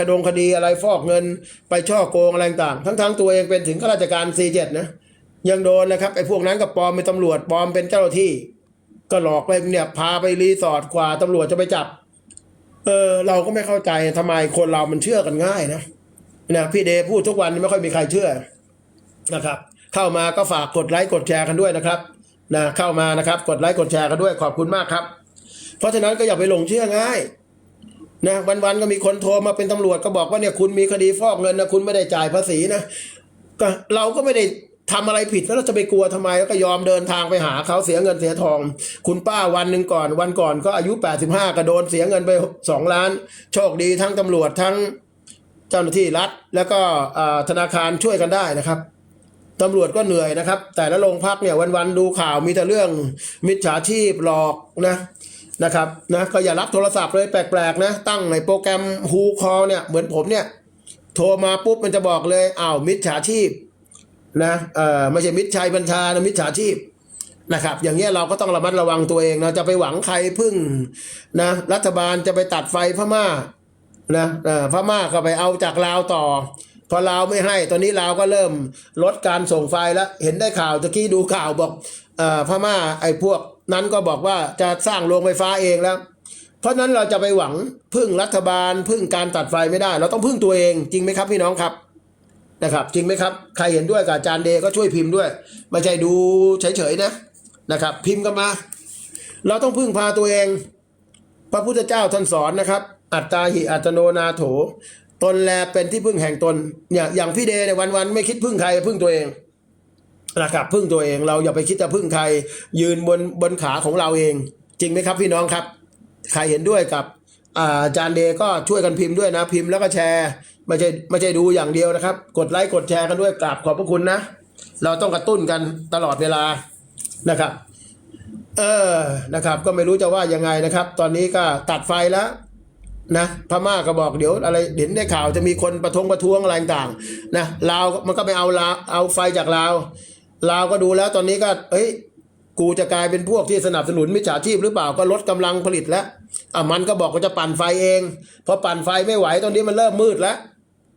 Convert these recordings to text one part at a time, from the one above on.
คดงคดีอะไรฟอกเงินไปช่อโกงอะไรต่างทั้งทั้งตัวเองเป็นถึงข้าราชการ C7 นะ ยังโดนนะครับไอ้พวกนั้นก็ปลอมเป็นตำรวจปลอมเป็นเจ้าหน้าที่ ก็หลอกไปเนี่ยพาไปรีสอร์ทกว่าตำรวจจะไปจับ เออเราก็ไม่เข้าใจทำไมคนเรามันเชื่อกันง่ายนะนะพี่เดพูดทุกวันไม่ค่อยมีใครเชื่อนะครับ เข้ามาก็ฝากกดไลค์กดแชร์กันด้วยนะครับนะเข้ามานะครับ กดไลค์กดแชร์กันด้วยขอบคุณมากครับ เพราะฉะนั้นก็อย่าไปหลงเชื่อง่าย นะวันๆก็มีคนโทรมาเป็นตำรวจก็บอกว่าเนี่ยคุณมีคดีฟอกเงินนะคุณไม่ได้จ่ายภาษีนะก็เราก็ไม่ได้ทำอะไรผิดแล้วเราจะไปกลัวทำไมแล้วก็ยอมเดินทางไปหาเขาเสียเงินเสียทอง คุณป้าวันหนึ่งก่อน วันก่อนก็อายุ 85 ก็โดนเสียเงินไป 2 ล้าน โชคดีทั้งตำรวจทั้งเจ้าหน้าที่รัฐ แล้วก็ธนาคารช่วยกันได้นะครับตำรวจก็เหนื่อยนะครับ แต่ละโรงพักเนี่ยวันๆดูข่าวมีแต่เรื่องมิจฉาชีพหลอกนะ นะครับนะก็อย่ารับโทรศัพท์เลยแปลกๆนะ ตั้งในโปรแกรมฮูคอเนี่ยเหมือนผมเนี่ยโทรมาปุ๊บมันจะบอกเลยอ้าวมิจฉาชีพนะเอ่อไม่ใช่มิจชัยบัญชานะมิจฉาชีพนะครับ อย่างเงี้ยเราก็ต้องระมัดระวังตัวเองนะจะไปหวังใครพึ่งนะรัฐบาลจะไปตัดไฟพม่านะเอ่อพม่าก็ไปเอาจากลาวต่อ พอลาวไม่ให้ตอนนี้ลาวก็เริ่มลดการส่งไฟแล้ว เห็นได้ข่าวตะกี้ดูข่าวบอกเอ่อพม่าไอ้พวก นั้นก็บอกว่าจะสร้างโรงไฟฟ้าเองแล้ว เพราะนั้นเราจะไปหวังพึ่งรัฐบาล พึ่งการตัดไฟไม่ได้ เราต้องพึ่งตัวเองจริงไหมครับพี่น้องครับนะครับ จริงไหมครับ ใครเห็นด้วยกับอาจารย์เดก็ช่วยพิมพ์ด้วย ไม่ใช่ดูเฉยๆนะนะครับ พิมพ์กันมา เราต้องพึ่งพาตัวเอง พระพุทธเจ้าท่านสอนนะครับ อัตตาหิอัตโนนาโถ ตนแลเป็นที่พึ่งแห่งตนเนี่ยอย่างพี่เดเนี่ยวันๆไม่คิดพึ่งใครพึ่งตัวเอง นะครับพึ่งตัวเองเราอย่าไปคิดจะพึ่งใคร ยืนบนบนขาของเราเอง จริงไหมครับพี่น้องครับ ใครเห็นด้วยกับอาจารย์เดก็ช่วยกันพิมพ์ด้วยนะ พิมพ์แล้วก็แชร์ไม่ใช่ไม่ใช่ดูอย่างเดียวนะครับ กดไลค์กดแชร์กันด้วยกราบขอบพระคุณนะ เราต้องกระตุ้นกันตลอดเวลานะครับ เออนะครับ ก็ไม่รู้จะว่ายังไงนะครับ ตอนนี้ก็ตัดไฟแล้วนะพม่าก็บอกเดี๋ยวอะไรเห็นได้ข่าวจะมีคนประท้วงประท้วงอะไรต่างๆนะลาวมันก็ไปเอาลาเอาไฟจากลาว ลาวก็ดูแล้วตอนนี้ก็ เอ้ย กูจะกลายเป็นพวกที่สนับสนุนมิจฉาชีพหรือเปล่าก็ลดกำลังผลิตแล้วอะมันก็บอกว่าจะปั่นไฟเองพอปั่นไฟไม่ไหวตอนนี้มันเริ่มมืดแล้ว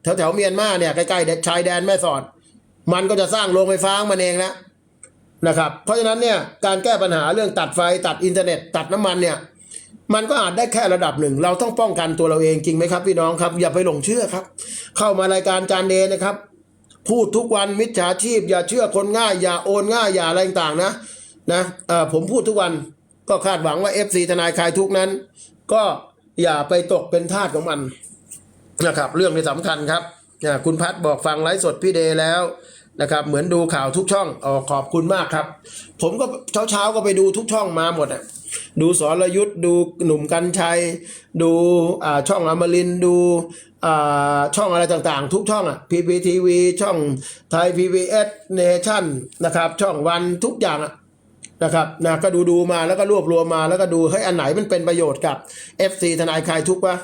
แถวแถวเมียนมาเนี่ยใกล้ๆชายแดนแม่สอด มันก็จะสร้างโรงไฟฟ้ามันเองแล้วนะครับ เพราะฉะนั้นเนี่ยการแก้ปัญหาเรื่องตัดไฟตัดอินเทอร์เน็ต ตัดน้ำมันเนี่ยมันก็อาจได้แค่ระดับหนึ่ง เราต้องป้องกันตัวเราเองจริงไหมครับพี่น้องครับ อย่าไปหลงเชื่อครับ เข้ามารายการจานเดนนะครับ พูดทุกวันมิจฉาชีพ อย่าเชื่อคนง่าย อย่าโอนง่ายอย่าอะไรต่างๆนะนะผมพูดทุกวันก็คาดหวังว่า FC ทนายคลายทุกนั้น ก็อย่าไปตกเป็นทาสของมันนะครับ เรื่องที่สำคัญครับคุณพัดบอกฟังไลฟ์สดพี่เดย์แล้ว นะครับ เหมือนดูข่าวทุกช่องอ๋อขอบคุณมากครับ ผมก็เช้าเช้าๆก็ไปดูทุกช่องมาหมดอะดูสรยุทธ์ดูหนุ่มกัญชัย ดูอ่าช่องอมรินทร์ดูอ่าช่องอะไรต่างๆ ทุกช่องอะ PPTV ช่องไทย PBS Nation นะครับ ช่องวันทุกอย่างอะนะครับนะก็ดูดูมาแล้วก็รวบรวมมาแล้วก็ดูเฮ้ยอันไหนมันเป็นประโยชน์กับ FC ทนายคลายทุกข์วะ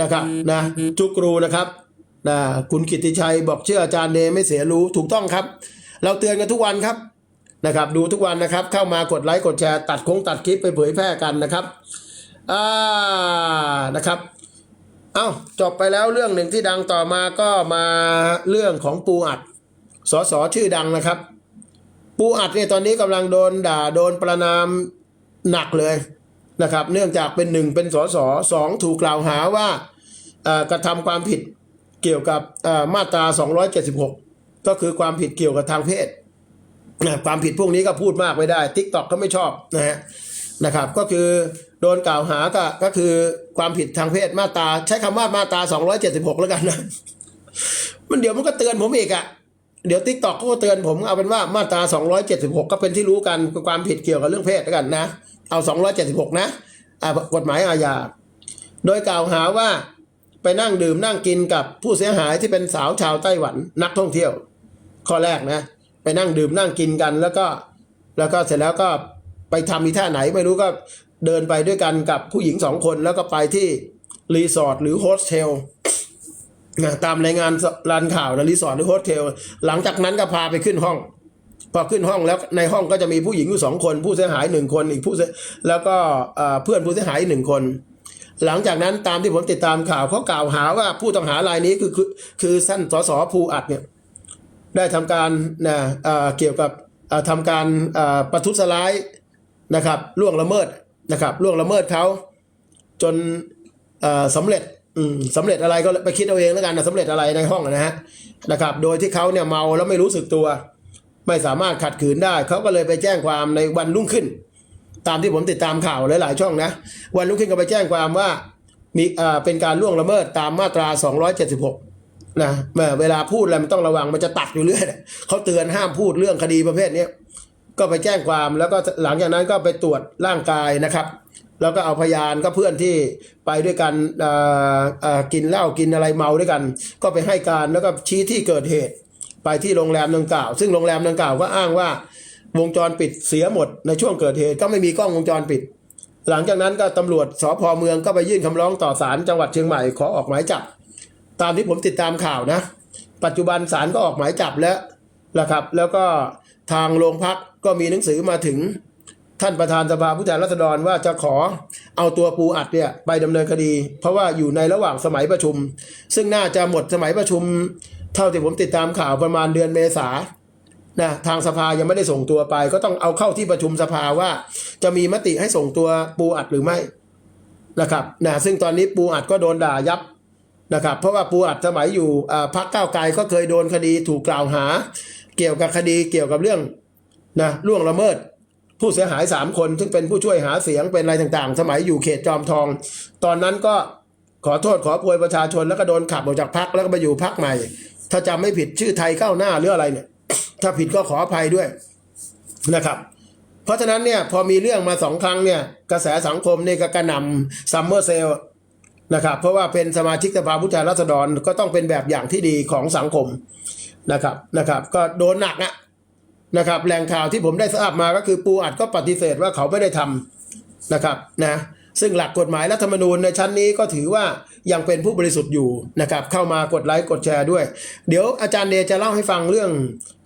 นะครับนะทุกรูนะครับ นะคุณกิติชัยบอกเชื่ออาจารย์เนไม่เสียรู้ถูกต้องครับ เราเตือนกันทุกวันครับนะครับ ดูทุกวันนะครับ เข้ามากดไลค์กดแชร์ตัดคงตัดคลิปไปเผยแพร่กันนะครับอ่านะครับเอ้าจบไปแล้วเรื่องหนึ่งที่ดังต่อมาก็มาเรื่องของปูอัดสสชื่อดังนะครับ ปูอัดเนี่ยตอนนี้กำลังโดนด่าโดนประนามหนักเลยนะครับ เนื่องจากเป็นหนึ่งเป็นสสสองถูกกล่าวหาว่ากระทำความผิด เกี่ยวกับเอ่อมาตรา 276 ก็คือความผิดเกี่ยวกับทางเพศนะความผิดพวกนี้ก็พูดมากไม่ได้ทิกตอกก็ไม่ชอบนะฮะนะครับ ก็คือโดนกล่าวหาก็ก็คือความผิดทางเพศมาตรา ใช้คำว่ามาตรา 276 แล้วกันนะมันเดี๋ยวมันก็เตือนผมอีกอะเดี๋ยวทิกตอกก็เตือนผมเอาเป็นว่ามาตรา 276 ก็เป็นที่รู้กันคือความผิดเกี่ยวกับเรื่องเพศแล้วกันนะ เอา 276 นะอ่ากฎหมายอาญาโดยกล่าวหาว่า ไปนั่งดื่มนั่งกินกับผู้เสียหายที่เป็นสาวชาวไต้หวันนักท่องเที่ยว ข้อแรกนะ ไปนั่งดื่มนั่งกินกัน แล้วก็แล้วก็เสร็จแล้วก็ไปทำมีท่าไหนไม่รู้ก็เดินไปด้วยกันกับผู้หญิงสองคนแล้วก็ไปที่รีสอร์ทหรือโฮสเทลนะตามรายงานรานข่าวนะรีสอร์ทหรือโฮสเทลหลังจากนั้นก็พาไปขึ้นห้อง พอขึ้นห้องแล้วในห้องก็จะมีผู้หญิงอยู่สองคน ผู้เสียหายหนึ่งคนอีกผู้เสียแล้วก็เพื่อนผู้เสียหายหนึ่งคน หลังจากนั้นตามที่ผมติดตามข่าวเขากล่าวหาว่าผู้ต้องหารายนี้คือคือคือท่านสสภูอัดเนี่ยได้ทำการนะเอ่อเกี่ยวกับเอ่อทำการเอ่อประทุษร้ายนะครับล่วงละเมิดนะครับล่วงละเมิดเขาจนเอ่อสำเร็จอืมสำเร็จอะไรก็ไปคิดเอาเองแล้วกันนะสำเร็จอะไรในห้องนะฮะนะครับ โดยที่เขาเนี่ยเมาแล้วไม่รู้สึกตัว ไม่สามารถขัดขืนได้ เขาก็เลยไปแจ้งความในวันรุ่งขึ้น ตามที่ผมติดตามข่าวหลายๆช่องนะ วันรุ่งขึ้นก็ไปแจ้งความว่ามีเอ่อเป็นการล่วงละเมิดตามมาตรา 276 นะแหม่เวลาพูดอะไรมันต้องระวังมันจะตัดอยู่เรื่อยเขาเตือนห้ามพูดเรื่องคดีประเภทนี้ก็ไปแจ้งความแล้วก็หลังจากนั้นก็ไปตรวจร่างกายนะครับ แล้วก็เอาพยานก็เพื่อนที่ไปด้วยกันอ่อเอ่อกินเหล้ากินอะไรเมาด้วยกัน ก็ไปให้การแล้วก็ชี้ที่เกิดเหตุไปที่โรงแรมดังกล่าว ซึ่งโรงแรมดังกล่าวก็อ้างว่า วงจรปิดเสียหมดในช่วงเกิดเหตุก็ไม่มีกล้องวงจรปิด หลังจากนั้นก็ตำรวจสพเมืองก็ไปยื่นคำร้องต่อศาลจังหวัดเชียงใหม่ขอออกหมายจับ ตามที่ผมติดตามข่าวนะ ปัจจุบันศาลก็ออกหมายจับแล้วนะครับ แล้วก็ทางโรงพักก็มีหนังสือมาถึงท่านประธานสภาผู้แทนราษฎรว่าจะขอเอาตัวปูอัดเนี่ยไปดำเนินคดี เพราะว่าอยู่ในระหว่างสมัยประชุม ซึ่งน่าจะหมดสมัยประชุม เท่าที่ผมติดตามข่าวประมาณเดือนเมษา นะทางสภายังไม่ได้ส่งตัวไป ก็ต้องเอาเข้าที่ประชุมสภาว่า จะมีมติให้ส่งตัวปูอัดหรือไม่นะครับนะซึ่งตอนนี้ปูอัดก็โดนด่ายับนะครับ เพราะว่าปูอัดสมัยอยู่พักก้าวไกลก็เคยโดนคดีถูกกล่าวหา เกี่ยวกับคดีเกี่ยวกับเรื่องนะล่วงละเมิด ผู้เสียหาย3คน ซึ่งเป็นผู้ช่วยหาเสียงเป็นอะไรต่างๆ สมัยอยู่เขตจอมทอง ตอนนั้นก็ขอโทษขอโพยประชาชนแล้วก็โดนขับออกจากพักแล้วก็ไปอยู่พักใหม่ ถ้าจำไม่ผิดชื่อไทยก้าวหน้าหรืออะไรเนี่ย ถ้าผิดก็ขออภัยด้วยนะครับ เพราะฉะนั้นเนี่ยพอมีเรื่องมาสองครั้งเนี่ยกระแสสังคมนี่ก็กระหน่ำซัมเมอร์เซลนะครับเพราะว่าเป็นสมาชิกสภาผู้แทนราษฎรก็ต้องเป็นแบบอย่างที่ดีของสังคมนะครับนะครับ ก็โดนหนักอะนะครับแหล่งข่าวที่ผมได้ทราบมาก็คือปูอัดก็ปฏิเสธว่าเขาไม่ได้ทำนะครับนะซึ่งหลักกฎหมายรัฐธรรมนูญในชั้นนี้ก็ถือว่ายังเป็นผู้บริสุทธิ์อยู่นะครับเข้ามากดไลค์กดแชร์ด้วย เดี๋ยวอาจารย์เดชจะเล่าให้ฟังเรื่อง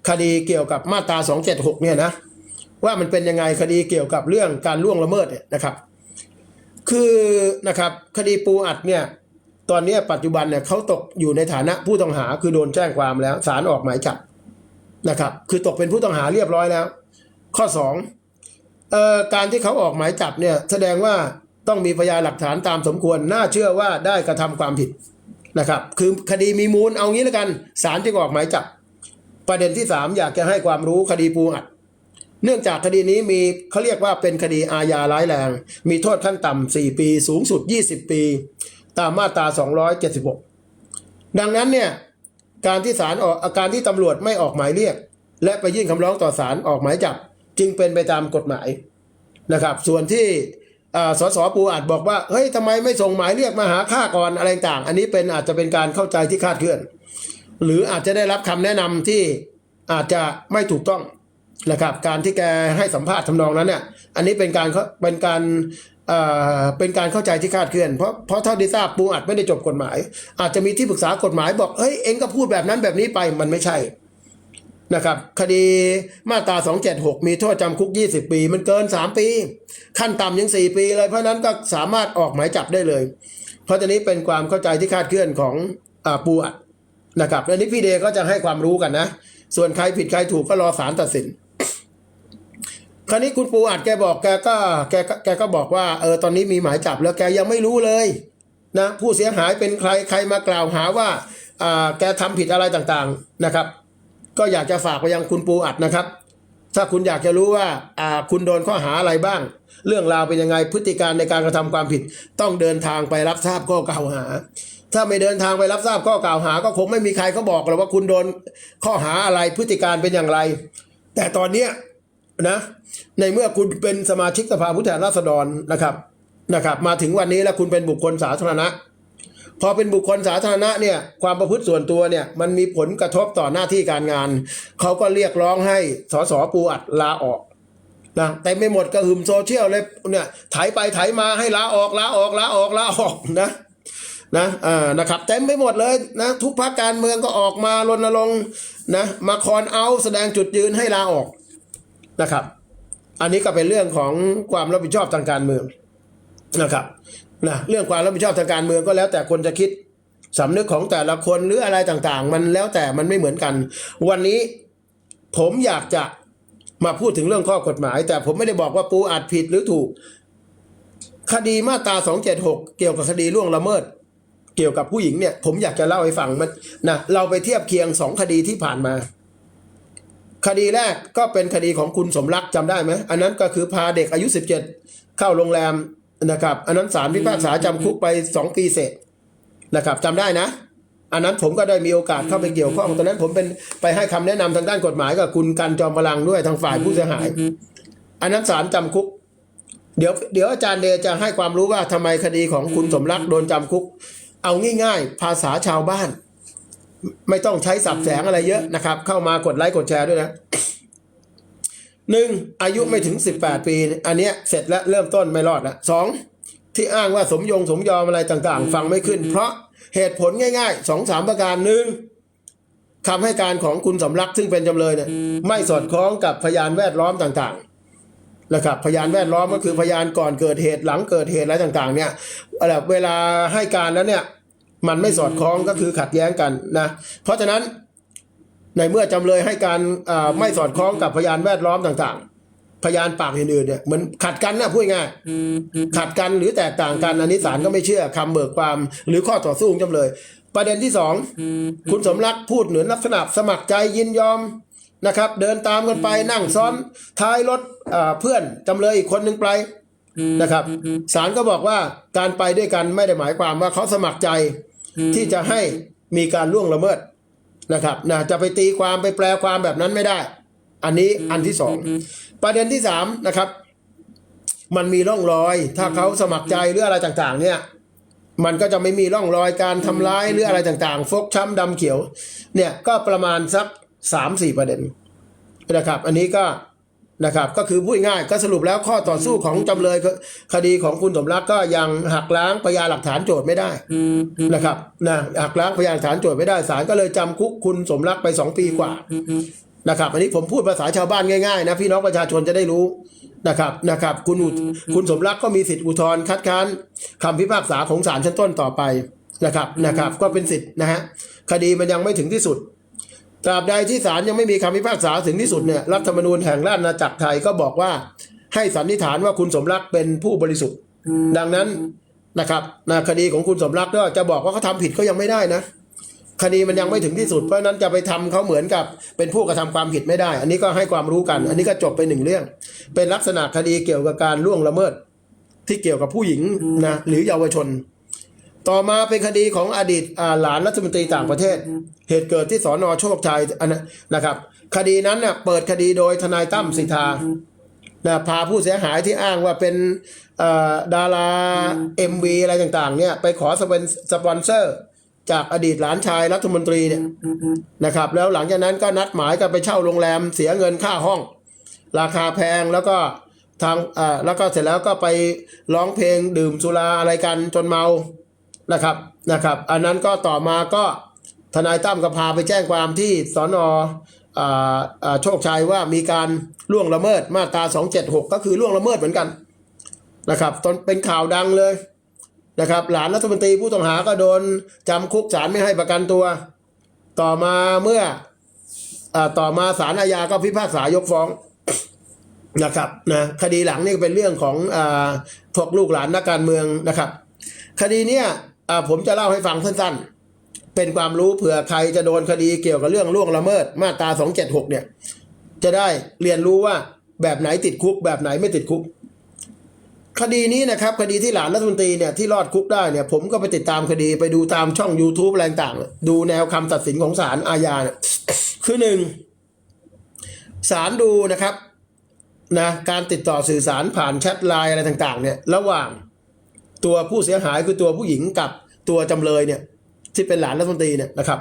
คดีเกี่ยวกับมาตรา 276 เนี่ยนะว่ามันเป็นยังไงคดีเกี่ยวกับเรื่องการล่วงละเมิดเนี่ยนะครับ คือนะครับคดีปูอัดเนี่ยตอนนี้ปัจจุบันเนี่ยเขาตกอยู่ในฐานะผู้ต้องหาคือโดนแจ้งความแล้วศาลออกหมายจับนะครับ คือตกเป็นผู้ต้องหาเรียบร้อยแล้ว ข้อสองเอ่อการที่เขาออกหมายจับเนี่ยแสดงว่าต้องมีพยานหลักฐานตามสมควรน่าเชื่อว่าได้กระทำความผิดนะครับ คือคดีมีมูลเอางี้แล้วกันศาลจึงออกหมายจับ ประเด็นที่สามอยากจะให้ความรู้คดีปูอัด เนื่องจากคดีนี้มีเขาเรียกว่าเป็นคดีอาญาร้ายแรง มีโทษขั้นต่ำ4 ปี สูงสุด 20 ปี ตามมาตรา 276 ดังนั้นเนี่ยการที่ศาลออกอาการที่ตำรวจไม่ออกหมายเรียก และไปยื่นคำร้องต่อศาลออกหมายจับ จึงเป็นไปตามกฎหมายนะครับ ส่วนที่สสปูอาจบอกว่าเฮ้ยทำไมไม่ส่งหมายเรียกมาหาข้าก่อนอะไรต่าง อันนี้เป็นอาจจะเป็นการเข้าใจที่คาดเคลื่อน หรืออาจจะได้รับคำแนะนำที่อาจจะไม่ถูกต้องนะครับ การที่แกให้สัมภาษณ์ทำนองนั้นเนี่ย อันนี้เป็นการเขาเป็นการเอ่อเป็นการเข้าใจที่คาดเคลื่อน เพราะเพราะเท่าที่ทราบปูอัดไม่ได้จบกฎหมาย อาจจะมีที่ปรึกษากฎหมายบอกเฮ้ยเองก็พูดแบบนั้นแบบนี้ไปมันไม่ใช่นะครับคดีมาตรา 276 มีโทษจำคุก 20 ปี มันเกิน 3 ปี ขั้นต่ำยัง 4 ปีเลยเพราะนั้นก็สามารถออกหมายจับได้เลย เพราะฉะนี้เป็นความเข้าใจที่คาดเคลื่อนของอปูอัด นะครับและนี้พี่เดก็จะให้ความรู้กันนะ ส่วนใครผิดใครถูกก็รอศาลตัดสิน คราวนี้คุณปูอัดแกบอกแกก็แกก็แกก็บอกว่าเออตอนนี้มีหมายจับแล้วแกยังไม่รู้เลยนะผู้เสียหายเป็นใครใครมากล่าวหาว่าอ่าแกทำผิดอะไรต่างๆนะครับ ก็อยากจะฝากไปยังคุณปูอัดนะครับ ถ้าคุณอยากจะรู้ว่าอ่าคุณโดนข้อหาอะไรบ้าง เรื่องราวเป็นยังไงพฤติการในการกระทำความผิด ต้องเดินทางไปรับทราบข้อกล่าวหา ถ้าไม่เดินทางไปรับทราบข้อกล่าวหา ก็คงไม่มีใครเขาบอกหรอกว่าคุณโดนข้อหาอะไรพฤติการเป็นอย่างไร แต่ตอนเนี้ยนะในเมื่อคุณเป็นสมาชิกสภาผู้แทนราษฎรนะครับนะครับ มาถึงวันนี้แล้วคุณเป็นบุคคลสาธารณะ พอเป็นบุคคลสาธารณะเนี่ยความประพฤติส่วนตัวเนี่ยมันมีผลกระทบต่อหน้าที่การงาน เขาก็เรียกร้องให้สสปูอัดลาออกนะแต่ไม่หมดกระหึ่มโซเชียลเลยเนี่ยไถไปไถมาให้ลาออกลาออกลาออกลาออกนะ นะอ่านะครับเต็มไปหมดเลยนะทุกพรรคการเมืองก็ออกมารณรงค์นะมาคอนเอาแสดงจุดยืนให้ลาออกนะครับ อันนี้ก็เป็นเรื่องของความรับผิดชอบทางการเมืองนะครับนะเรื่องความรับผิดชอบทางการเมืองก็แล้วแต่คนจะคิดสำนึกของแต่ละคนหรืออะไรต่างๆ มันแล้วแต่มันไม่เหมือนกัน วันนี้ผมอยากจะมาพูดถึงเรื่องข้อกฎหมาย แต่ผมไม่ได้บอกว่าปูอาจผิดหรือถูก คดีมาตรา276 เกี่ยวกับคดีล่วงละเมิด เกี่ยวกับผู้หญิงเนี่ย ผมอยากจะเล่าให้ฟังมันนะเราไปเทียบเคียงสองคดีที่ผ่านมา คดีแรกก็เป็นคดีของคุณสมรักจำได้ไหมอันนั้นก็คือพาเด็กอายุ 17 เข้าโรงแรมนะครับ อันนั้นศาลพิพากษาจำคุกไป2ปีเศษนะครับจำได้นะ อันนั้นผมก็ได้มีโอกาสเข้าไปเกี่ยวข้องตอนนั้นผมเป็นไปให้คำแนะนำทางด้านกฎหมายกับคุณกันจอมพลังด้วยทางฝ่ายผู้เสียหาย อันนั้นศาลจำคุกเดี๋ยวเดี๋ยวอาจารย์เดจะให้ความรู้ว่าทำไมคดีของคุณสมรักโดนจำคุก เอาง่ายๆ ภาษาชาวบ้าน ไม่ต้องใช้สับแสงอะไรเยอะนะครับ เข้ามากดไลค์กดแชร์ด้วยนะหนึ่งอายุไม่ถึงสิบแปดปี อันเนี้ยเสร็จแล้วเริ่มต้นไม่รอดละสองที่อ้างว่าสมยงสมยอมอะไรต่างๆ ฟังไม่ขึ้น เพราะเหตุผลง่ายๆสองสามประการหนึ่งคำให้การของคุณสำรักซึ่งเป็นจำเลยเนี่ยไม่สอดคล้องกับพยานแวดล้อมต่างๆ นะครับพยานแวดล้อมก็คือพยานก่อนเกิดเหตุหลังเกิดเหตุอะไรต่างๆเนี่ยแบบเวลาให้การแล้วเนี่ยมันไม่สอดคล้องก็คือขัดแย้งกันนะเพราะฉะนั้นในเมื่อจำเลยให้การอ่าไม่สอดคล้องกับพยานแวดล้อมต่าง ๆ พยานปากอื่นๆเนี่ยเหมือนขัดกันนะพูดง่ายขัดกันหรือแตกต่างกันอันนี้ศาลก็ไม่เชื่อคำเบิกความหรือข้อต่อสู้ของจำเลย ประเด็นที่สองคุณสมรักพูดเหนือลักษณะสมัครใจยินยอม นะครับ เดินตามกันไปนั่งซ้อนท้ายรถอ่าเพื่อนจำเลยอีกคนหนึ่งไปนะครับศาลก็บอกว่าการไปด้วยกันไม่ได้หมายความว่าเขาสมัครใจที่จะให้มีการล่วงละเมิดนะครับนะจะไปตีความไปแปลความแบบนั้นไม่ได้ อันนี้อันที่สองประเด็นที่สามนะครับ มันมีร่องรอย ถ้าเขาสมัครใจหรืออะไรต่างๆ เนี่ย มันก็จะไม่มีร่องรอยการทำร้ายหรืออะไรต่างๆ ฟกช้ำดำเขียว เนี่ยก็ประมาณสัก สามสี่ประเด็นนะครับ อันนี้ก็นะครับก็คือพูดง่ายก็สรุปแล้วข้อต่อสู้ของจำเลยคดีของคุณสมรักก็ยังหักล้างพยานหลักฐานโจทย์ไม่ได้นะครับนะหักล้างพยานหลักฐานโจทย์ไม่ได้ศาลก็เลยจำคุกคุณสมรักไปสองปีกว่านะครับ อันนี้ผมพูดภาษาชาวบ้านง่ายๆนะพี่น้องประชาชนจะได้รู้นะครับนะครับคุณคุณสมรักก็มีสิทธิอุทธรณ์คัดค้านคำพิพากษาของศาลชั้นต้นต่อไปนะครับนะครับ ก็เป็นสิทธินะฮะคดีมันยังไม่ถึงที่สุด ตราบใดที่ศาลยังไม่มีคำพิพากษาถึงที่สุดเนี่ยรัฐธรรมนูญแห่งราชอาณาจักรไทยก็บอกว่า ให้สันนิษฐานว่าคุณสมรักเป็นผู้บริสุทธิ์ ดังนั้นนะครับนะคดีของคุณสมรักก็จะบอกว่าเขาทำผิดก็ยังไม่ได้นะคดีมันยังไม่ถึงที่สุดเพราะนั้นจะไปทำเขาเหมือนกับเป็นผู้กระทำความผิดไม่ได้ อันนี้ก็ให้ความรู้กัน อันนี้ก็จบไปหนึ่งเรื่อง เป็นลักษณะคดีเกี่ยวกับการล่วงละเมิด ที่เกี่ยวกับผู้หญิงนะหรือเยาวชน ต่อมาเป็นคดีของอดีตหลานรัฐมนตรีต่างประเทศ เหตุเกิดที่สอนอโชคชัยอันนั้นนะครับ คดีนั้นเน่ยเปิดคดีโดยทนายตั้มสิทธานะพาผู้เสียหายที่อ้างว่าเป็นเอ่อดารา MV อะไรต่างๆ เนี่ยไปขอสปอนสปอนเซอร์ จากอดีตหลานชายรัฐมนตรีเนี่ยนะครับ แล้วหลังจากนั้นก็นัดหมายกันไปเช่าโรงแรมเสียเงินค่าห้อง ราคาแพงแล้วก็ทางอ่าแล้วก็เสร็จแล้วก็ไปร้องเพลงดื่มสุราอะไรกันจนเมา นะครับนะครับ อันนั้นก็ต่อมาก็ทนายตั้มก็พาไปแจ้งความที่สอนอ่าอ่าโชคชัยว่ามีการล่วงละเมิดมาตรา 276 ก็คือล่วงละเมิดเหมือนกันนะครับตอนเป็นข่าวดังเลยนะครับหลานรัฐมนตรีผู้ต้องหาก็โดนจำคุกศาลไม่ให้ประกันตัว ต่อมาเมื่ออาต่อมาศาลอาญาก็พิพากษายกฟ้องนะครับนะคดีหลังนี่ก็เป็นเรื่องของอาพวกลูกหลานนักการเมืองนะครับ คดีเนี้ย ผมจะเล่าให้ฟังสั้นๆ เป็นความรู้เผื่อใครจะโดนคดีเกี่ยวกับเรื่องล่วงละเมิดมาตรา276 เนี่ย จะได้เรียนรู้ว่าแบบไหนติดคุก แบบไหนไม่ติดคุก คดีนี้นะครับคดีที่หลานรัฐมนตรีเนี่ยที่รอดคุกได้เนี่ย ผมก็ไปติดตามคดีไปดูตามช่อง YouTube อะไรต่างๆดูแนวคำตัดสินของศาลอาญาเนี่ยคือหนึ่งศาลดูนะครับนะการติดต่อสื่อสารผ่านแชทไลน์อะไรต่าง ๆ เนี่ย ระหว่าง ตัวผู้เสียหายคือตัวผู้หญิงกับตัวจำเลยเนี่ยที่เป็นหลานรัฐมนตรีเนี่ยนะครับ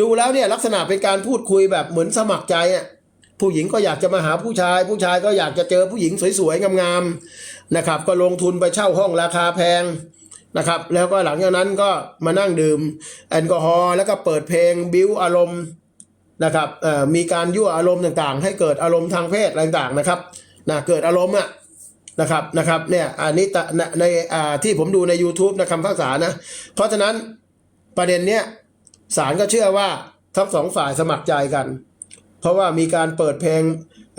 ดูแล้วเนี่ยลักษณะเป็นการพูดคุยแบบเหมือนสมัครใจอะผู้หญิงก็อยากจะมาหาผู้ชาย ผู้ชายก็อยากจะเจอผู้หญิงสวยๆงามๆนะครับ ก็ลงทุนไปเช่าห้องราคาแพงนะครับ แล้วก็หลังจากนั้นก็มานั่งดื่ม แอลกอฮอล์แล้วก็เปิดเพลงบิวอารมณ์นะครับมีการยั่วอารมณ์ต่างๆ ให้เกิดอารมณ์ทางเพศอะไรต่างๆนะครับนะเกิดอารมณ์อะ นะครับนะครับเนี่ยอันนี้ตะในอ่าที่ผมดูใน YouTube นะคำพิพากษานะ เพราะฉะนั้นประเด็นเนี้ยศาลก็เชื่อว่าทั้งสองฝ่ายสมัครใจกัน เพราะว่ามีการเปิดเพลง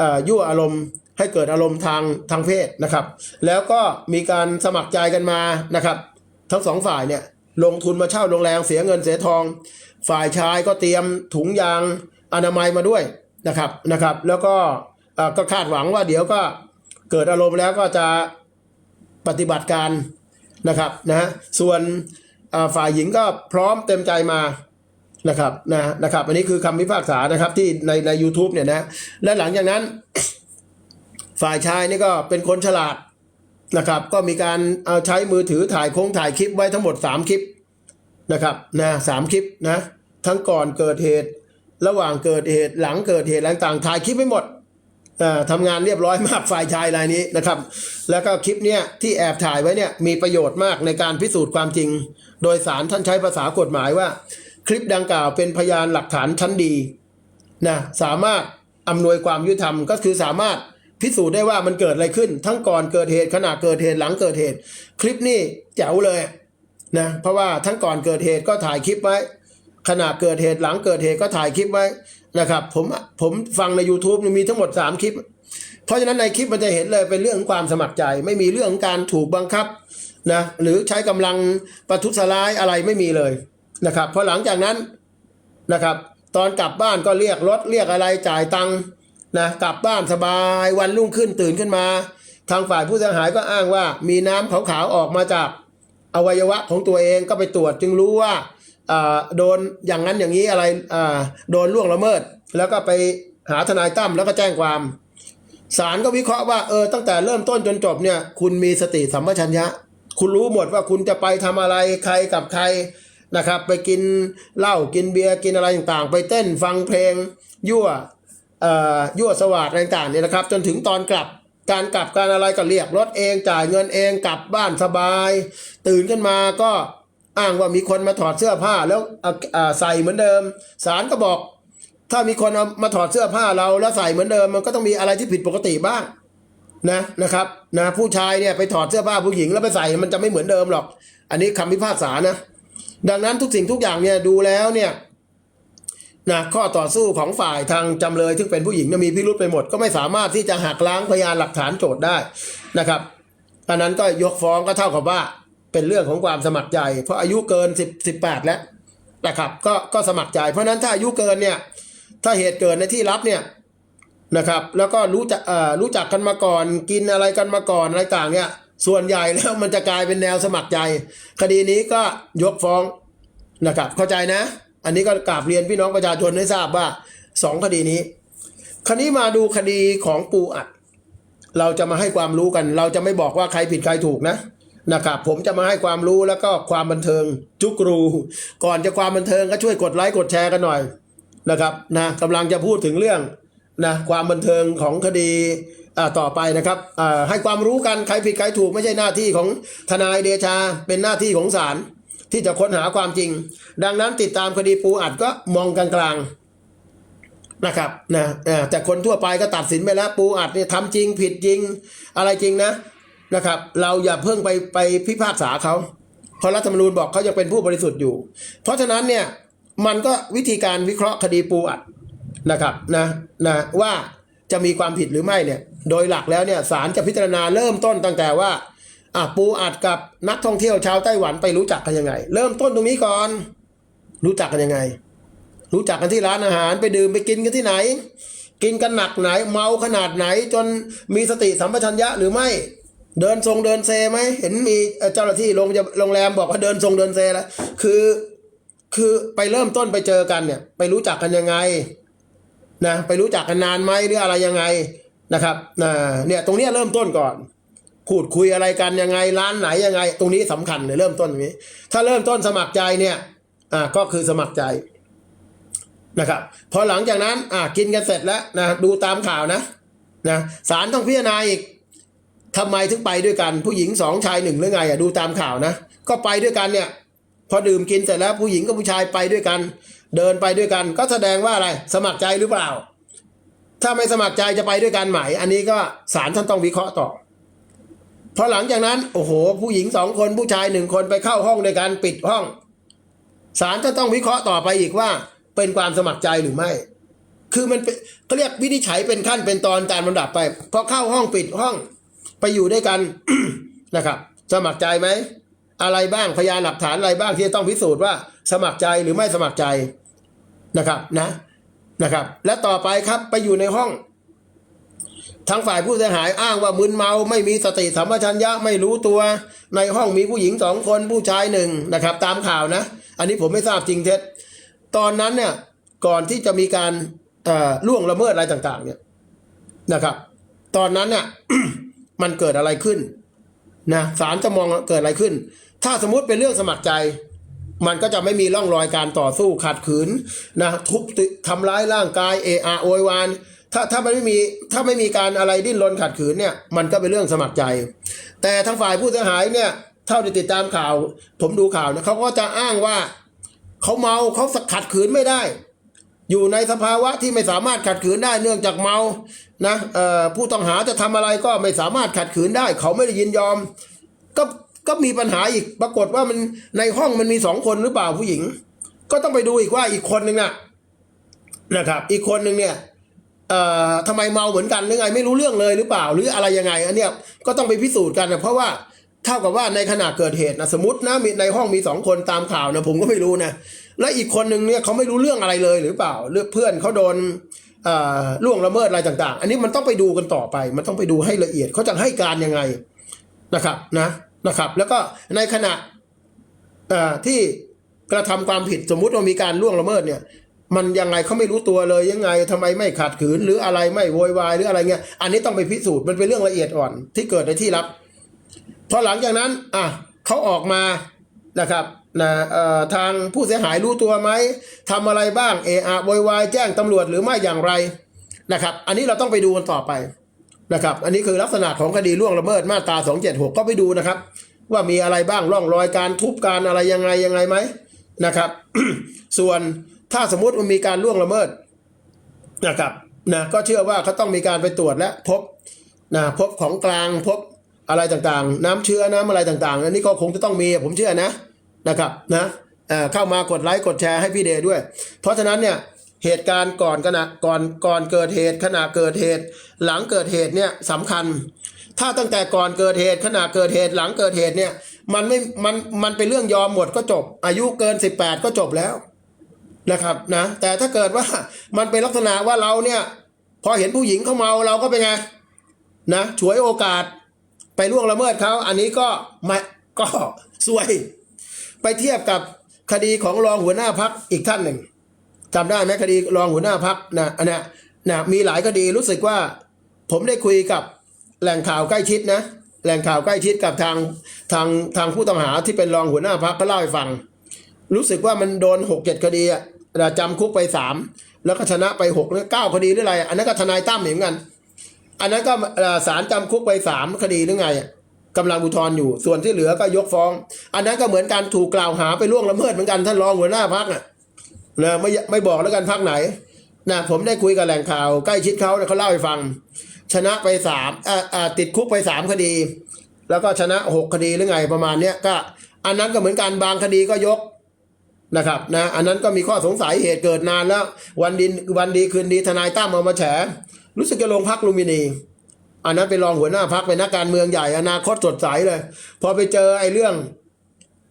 อ่ายั่วอารมณ์ให้เกิดอารมณ์ทางทางเพศนะครับ แล้วก็มีการสมัครใจกันมานะครับ ทั้งสองฝ่ายเนี่ยลงทุนมาเช่าโรงแรมเสียเงินเสียทอง ฝ่ายชายก็เตรียมถุงยางอนามัยมาด้วยนะครับนะครับ แล้วก็อ่อก็คาดหวังว่าเดี๋ยวก็ เกิดอารมณ์แล้วก็จะปฏิบัติการนะครับนะฮะส่วนฝ่ายหญิงก็พร้อมเต็มใจมานะครับนะนะครับ อันนี้คือคำพิพากษานะครับที่ในใน u t u b e เนี่ยนะและหลังจากนั้นฝ่ายชายนี่ก็เป็นคนฉลาดนะครับ ก็มีการเอาใช้มือถือถ่ายโค้งถ่ายคลิปไว้ทั้งหมด 3 คลิปนะครับนะสามคลิปนะทั้งก่อนเกิดเหตุระหว่างเกิดเหตุหลังเกิดเหตุต่างๆถ่ายคลิปไม่หมด ทำงานเรียบร้อยมากฝ่ายชายรายนี้นะครับ แล้วก็คลิปเนี้ยที่แอบถ่ายไว้เนี่ยมีประโยชน์มากในการพิสูจน์ความจริง โดยสารท่านใช้ภาษากฎหมายว่า คลิปดังกล่าวเป็นพยานหลักฐานชั้นดีนะสามารถอำนวยความยุติธรรมก็คือสามารถพิสูจน์ได้ว่ามันเกิดอะไรขึ้น ทั้งก่อนเกิดเหตุขณะเกิดเหตุหลังเกิดเหตุ คลิปนี้แจ๋วเลยนะเพราะว่าทั้งก่อนเกิดเหตุก็ถ่ายคลิปไว้ขณะเกิดเหตุหลังเกิดเหตุก็ถ่ายคลิปไว้ นะครับผมผมฟังใน YouTube นี่มีทั้งหมด 3 คลิป เพราะฉะนั้นในคลิปมันจะเห็นเลยเป็นเรื่องของความสมัครใจ ไม่มีเรื่องของการถูกบังคับนะหรือใช้กำลังประทุษร้ายอะไรไม่มีเลยนะครับพอหลังจากนั้นนะครับ ตอนกลับบ้านก็เรียกรถเรียกอะไรจ่ายตังค์นะกลับบ้านสบายวันรุ่งขึ้นตื่นขึ้นมา ทางฝ่ายผู้เสียหายก็อ้างว่า มีน้ำขาวๆออกมาจากอวัยวะของตัวเองก็ไปตรวจจึงรู้ว่า โดนอย่างนั้นอย่างนี้อะไรโดนล่วงละเมิด แล้วก็ไปหาทนายตั้มแล้วก็แจ้งความศาลก็วิเคราะห์ว่าเออตั้งแต่เริ่มต้นจนจบเนี่ย คุณมีสติสัมปชัญญะ คุณรู้หมดว่าคุณจะไปทำอะไรใครกับใครนะครับ ไปกินเหล้ากินเบียร์กินอะไรต่างๆ ไปเต้นฟังเพลง ยั่วยั่วสวัสดอะไรต่างๆเนี่ยนะครับ จนถึงตอนกลับการกลับการอะไรก็เรียกรถเองจ่ายเงินเองกลับบ้านสบาย ตื่นขึ้นมาก็ อ้างว่ามีคนมาถอดเสื้อผ้าแล้วอ่าใส่เหมือนเดิมศาลก็บอก ถ้ามีคนมาถอดเสื้อผ้าเราแล้วใส่เหมือนเดิม มันก็ต้องมีอะไรที่ผิดปกติบ้างนะนะครับนะผู้ชายเนี่ยไปถอดเสื้อผ้าผู้หญิงแล้วไปใส่มันจะไม่เหมือนเดิมหรอก อันนี้คำพิพากษานะ ดังนั้นทุกสิ่งทุกอย่างเนี่ยดูแล้วเนี่ยนะข้อต่อสู้ของฝ่ายทางจำเลยที่เป็นผู้หญิงมีพิรุษไปหมด ก็ไม่สามารถที่จะหักล้างพยานหลักฐานโจทย์ได้นะครับอันนั้นก็ยกฟ้องก็เท่ากับว่า เป็นเรื่องของความสมัครใจ เพราะอายุเกิน10 18แล้วนะครับก็ก็สมัครใจ เพราะนั้นถ้าอายุเกินเนี่ยถ้าเหตุเกิดในที่ลับเนี่ยนะครับแล้วก็รู้จักเอ่อรู้จักกันมาก่อนกินอะไรกันมาก่อนอะไรต่างเนี่ยส่วนใหญ่แล้วมันจะกลายเป็นแนวสมัครใจ คดีนี้ก็ยกฟ้องนะครับเข้าใจนะ อันนี้ก็กราบเรียนพี่น้องประชาชนให้ทราบว่าสองคดีนี้คราวนี้มาดูคดีของปูอัด เราจะมาให้ความรู้กัน เราจะไม่บอกว่าใครผิดใครถูกนะ นะครับผมจะมาให้ความรู้แล้วก็ความบันเทิงจุกรู ก่อนจะความบันเทิงก็ช่วยกดไลค์กดแชร์กันหน่อยนะครับนะกำลังจะพูดถึงเรื่องนะความบันเทิงของคดีอ่าต่อไปนะครับอ่าให้ความรู้กันใครผิดใครถูกไม่ใช่หน้าที่ของทนายเดชาเป็นหน้าที่ของศาลที่จะค้นหาความจริง ดังนั้นติดตามคดีปูอัดก็มองกลางๆนะครับนะแต่คนทั่วไปก็ตัดสินไปแล้วปูอัดเนี่ยทำจริงผิดจริงอะไรจริงนะ นะครับ เราอย่าเพิ่งไปไปพิพากษาเขาเพราะรัฐธรรมนูญบอกเขายังเป็นผู้บริสุทธิ์อยู่ เพราะฉะนั้นเนี่ยมันก็วิธีการวิเคราะห์คดีปูอัดนะครับนะนะว่าจะมีความผิดหรือไม่เนี่ยโดยหลักแล้วเนี่ยศาลจะพิจารณาเริ่มต้นตั้งแต่ว่าอะปูอัดกับนักท่องเที่ยวชาวไต้หวันไปรู้จักกันยังไง เริ่มต้นตรงนี้ก่อน รู้จักกันยังไง รู้จักกันที่ร้านอาหารไปดื่มไปกินกันที่ไหน กินกันหนักไหนเมาขนาดไหนจนมีสติสัมปชัญญะหรือไม่ เดินทรงเดินเซไหมเห็นมีเจ้าหน้าที่โรงโรงแรมบอกว่าเดินทรงเดินเซแล้วคือคือไปเริ่มต้นไปเจอกันเนี่ย ไปรู้จักกันยังไงนะไปรู้จักกันนานไหมหรืออะไรยังไงนะครับนะเนี่ยตรงนี้เริ่มต้นก่อนพูดคุยอะไรกันยังไงร้านไหนยังไง ตรงนี้สำคัญเลยเริ่มต้นตรงนี้ ถ้าเริ่มต้นสมัครใจเนี่ยอ่าก็คือสมัครใจนะครับพอหลังจากนั้นอ่ากินกันเสร็จแล้วนะดูตามข่าวนะนะศาลต้องพิจารณาอีก ทำไมถึงไปด้วยกันผู้หญิงสองชายหนึ่งหรือไงอะดูตามข่าวนะ ก็ไปด้วยกันเนี่ย พอดื่มกินเสร็จแล้วผู้หญิงกับผู้ชายไปด้วยกัน เดินไปด้วยกัน ก็แสดงว่าอะไรสมัครใจหรือเปล่า ถ้าไม่สมัครใจจะไปด้วยกันไหมอันนี้ก็ศาลท่านต้องวิเคราะห์ต่อพอหลังจากนั้นโอ้โห ผู้หญิงสองคนผู้ชายหนึ่งคนไปเข้าห้องด้วยกันปิดห้องศาลจะต้องวิเคราะห์ต่อไปอีกว่า เป็นความสมัครใจหรือไม่ คือมันเป็นเขาเรียกวินิจฉัยเป็นขั้นเป็นตอนตามลำดับไปพอเข้าห้องปิดห้อง ไปอยู่ด้วยกันนะครับ สมัครใจไหมอะไรบ้างพยานหลักฐานอะไรบ้างที่ต้องพิสูจน์ว่าสมัครใจหรือไม่สมัครใจนะครับนะนะครับ และต่อไปครับไปอยู่ในห้องทางฝ่ายผู้เสียหายอ้างว่ามึนเมาไม่มีสติสัมปชัญญะไม่รู้ตัว ในห้องมีผู้หญิงสองคนผู้ชายหนึ่งนะครับ ตามข่าวนะ อันนี้ผมไม่ทราบจริงเท็จตอนนั้นเนี่ยก่อนที่จะมีการอ่อล่วงละเมิดอะไรต่าง ๆ เนี่ยนะครับ ตอนนั้นเนี่ย มันเกิดอะไรขึ้นนะศาลจะมองเกิดอะไรขึ้น ถ้าสมมุติเป็นเรื่องสมัครใจ มันก็จะไม่มีร่องรอยการต่อสู้ขัดขืนนะทุบตีทำร้ายร่างกายเออาโวยวานถ้าถ้ามันไม่มีถ้าไม่มีการอะไรดิ้นรนขัดขืนเนี่ยมันก็เป็นเรื่องสมัครใจ แต่ทางฝ่ายผู้เสียหายเนี่ยเท่าที่ติดตามข่าว ผมดูข่าวนะเขาก็จะอ้างว่าเขาเมาเขาขัดขืนไม่ได้ อยู่ในสภาวะที่ไม่สามารถขัดขืนได้เนื่องจากเมานะผู้ต้องหาจะทำอะไรก็ไม่สามารถขัดขืนได้ เขาไม่ได้ยินยอม ก็ก็มีปัญหาอีกปรากฏว่ามันในห้องมันมีสองคนหรือเปล่าผู้หญิง ก็ต้องไปดูอีกว่าอีกคนหนึ่งน่ะนะครับ อีกคนหนึ่งเนี่ยเอ่อทำไมเมาเหมือนกันหรือไงไม่รู้เรื่องเลยหรือเปล่าหรืออะไรยังไงอันเนี้ยก็ต้องไปพิสูจน์กันนะเพราะว่าเท่ากับว่าในขณะเกิดเหตุนะสมมตินะมีในห้องมีสองคนตามข่าวนะผมก็ไม่รู้นะ และอีกคนหนึ่งเนี่ยเขาไม่รู้เรื่องอะไรเลยหรือเปล่าหรือเพื่อนเขาโดนล่วงละเมิดอะไรต่าง ๆ อันนี้มันต้องไปดูกันต่อไป มันต้องไปดูให้ละเอียดเขาจะให้การยังไงนะครับนะนะครับ แล้วก็ในขณะที่กระทำความผิดสมมุติว่ามีการล่วงละเมิดเนี่ย มันยังไงเขาไม่รู้ตัวเลยยังไงทำไมไม่ขัดขืน หรืออะไรไม่โวยวายหรืออะไรเงี้ยอันนี้ต้องไปพิสูจน์มันเป็นเรื่องละเอียดอ่อนที่เกิดในที่ลับพอหลังจากนั้นอะเขาออกมานะครับ นะทางผู้เสียหายรู้ตัวไหมทำอะไรบ้างเออะโวยวายแจ้งตำรวจหรือไม่อย่างไรนะครับ อันนี้เราต้องไปดูกันต่อไปนะครับ อันนี้คือลักษณะของคดีล่วงละเมิดมาตรา 276 ก็ไปดูนะครับ ว่ามีอะไรบ้างร่องรอยการทุบการอะไรยังไงยังไงไหมนะครับ ส่วนถ้าสมมุติมันมีการล่วงละเมิดนะครับนะก็เชื่อว่าเขาต้องมีการไปตรวจและพบนะพบของกลางพบอะไรต่างๆ น้ำเชื้อน้ำอะไรต่างๆอันนี้ก็คงจะต้องมีผมเชื่อนะ นะครับนะเข้ามากดไลค์กดแชร์ให้พี่เดย์ด้วย เพราะฉะนั้นเนี่ยเหตุการณ์ก่อนขณะก่อนก่อนเกิดเหตุขณะเกิดเหตุ หลังเกิดเหตุเนี่ยสำคัญ ถ้าตั้งแต่ก่อนเกิดเหตุขณะเกิดเหตุหลังเกิดเหตุเนี่ยมันไม่มันมันเป็นเรื่องยอมหมดก็จบ อายุเกิน 18 ก็จบแล้วนะครับนะแต่ถ้าเกิดว่ามันเป็นลักษณะว่าเราเนี่ยพอเห็นผู้หญิงเขาเมาเราก็เป็นไงนะฉวยโอกาสไปล่วงละเมิดเขาอันนี้ก็ไม่ก็ซวย ไปเทียบกับคดีของรองหัวหน้าพักอีกท่านหนึ่งจำได้ไหมคดีรองหัวหน้าพักนะอันนี้นะมีหลายคดีรู้สึกว่า ผมได้คุยกับแหล่งข่าวใกล้ชิดนะแหล่งข่าวใกล้ชิดกับทางทางทางผู้ต้องหาที่เป็นรองหัวหน้าพักก็เล่าให้ฟัง รู้สึกว่ามันโดนหกเจ็ดคดีอะจำคุกไปสามแล้วก็ชนะไปหกหรือเก้าคดีหรืออะไร อันนั้นก็ทนายตั้มเหมือนกัน อันนั้นก็เอ่อศาลจำคุกไปสามคดีหรือไงอะ กำลังอุทธรณ์อยู่ ส่วนที่เหลือก็ยกฟ้อง อันนั้นก็เหมือนการถูกกล่าวหาไปล่วงละเมิดเหมือนกันท่านรองหัวหน้าพักอะนะไม่ไม่บอกแล้วกันพักไหนนะผมได้คุยกับแหล่งข่าวใกล้ชิดเขาเนี่ยเขาเล่าให้ฟัง ชนะไปสามอ่าอ่าติดคุกไปสามคดี แล้วก็ชนะหกคดีหรือไงประมาณเนี้ยก็อันนั้นก็เหมือนกันบางคดีก็ยกนะครับนะอันนั้นก็มีข้อสงสัยเหตุเกิดนานแล้ว วันดีวันดีคืนดีทนายตั้มเอามาแฉรู้สึกจะลงพักลุมินี อันนั้นไปรองหัวหน้าพักเป็นนักการเมืองใหญ่อนาคตสดใสเลย พอไปเจอไอ้เรื่อง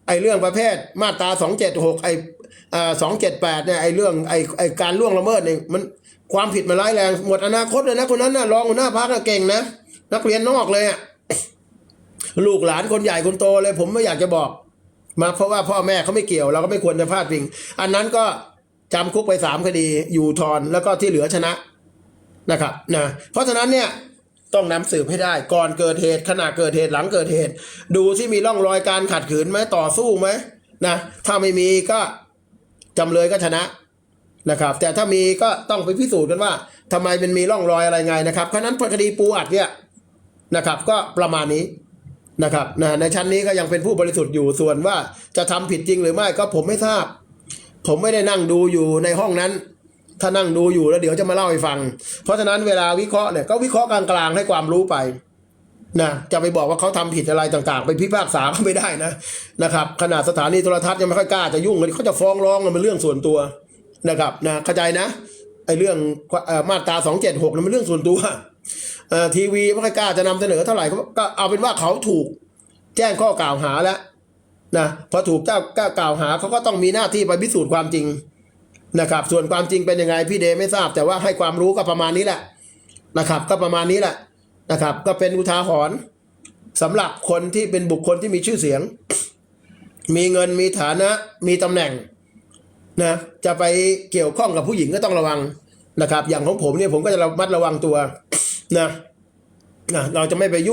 ไอ้เรื่องประเภทมาตราสองเจ็ดหกไอ้สองเจ็ดแปดเนี่ยไอ้เรื่องไอ้ไอ้การล่วงละเมิดเนี่ยมันความผิดมันร้ายแรงหมดอนาคตเลยนะคนนั้นน่ะรองหัวหน้าพักเก่งนะนักเรียนนอกเลยอะลูกหลานคนใหญ่คนโตเลย ผมไม่อยากจะบอก มาเพราะว่าพ่อแม่เขาไม่เกี่ยวเราก็ไม่ควรจะพลาดพิง อันนั้นก็จำคุกไปสามคดีอยู่ทอนแล้วก็ที่เหลือชนะนะครับนะเพราะฉะนั้นเนี่ย ต้องนำสืบให้ได้ ก่อนเกิดเหตุขณะเกิดเหตุหลังเกิดเหตุ ดูที่มีร่องรอยการขัดขืนไหมต่อสู้ไหมนะถ้าไม่มีก็จำเลยก็ชนะนะครับ แต่ถ้ามีก็ต้องไปพิสูจน์กันว่าทำไมมันมีร่องรอยอะไรไงนะครับเพราะนั้นคดีปูอัดเนี่ยนะครับ ก็ประมาณนี้นะครับนะในชั้นนี้ก็ยังเป็นผู้บริสุทธิ์อยู่ส่วนว่าจะทำผิดจริงหรือไม่ก็ผมไม่ทราบ ผมไม่ได้นั่งดูอยู่ในห้องนั้น ถ้านั่งดูอยู่แล้วเดี๋ยวจะมาเล่าให้ฟัง เพราะฉะนั้นเวลาวิเคราะห์เนี่ยก็วิเคราะห์กลางๆให้ความรู้ไปนะจะไปบอกว่าเขาทำผิดอะไรต่างๆ ไปพิพากษาเขาไม่ได้นะนะครับขนาดสถานีโทรทัศน์ยังไม่ค่อยกล้าจะยุ่งเลยเขาจะฟ้องร้องกันเป็นเรื่องส่วนตัวนะครับนะเข้าใจนะไอ้เรื่องอมาตราสองเจ็ดหกนั้นเป็นเรื่องส่วนตัวเอ่อทีวีไม่ค่อยกล้าจะนำเสนอเท่าไหร่ก็ก็เอาเป็นว่าเขาถูกแจ้งข้อกล่าวหาแล้วนะพอถูกเจ้ากล่าวหาเขาก็ต้องมีหน้าที่ไปพิสูจน์ความจริง นะครับ ส่วนความจริงเป็นยังไงพี่เดไม่ทราบ แต่ว่าให้ความรู้ก็ประมาณนี้แหละนะครับ ก็ประมาณนี้แหละนะครับ ก็เป็นอุทาหรณ์สำหรับคนที่เป็นบุคคลที่มีชื่อเสียง มีเงินมีฐานะ มีตำแหน่งนะจะไปเกี่ยวข้องกับผู้หญิงก็ต้องระวังนะครับ อย่างของผมเนี่ยผมก็จะระมัดระวังตัวนะนะเราจะไม่ไปยุ่ง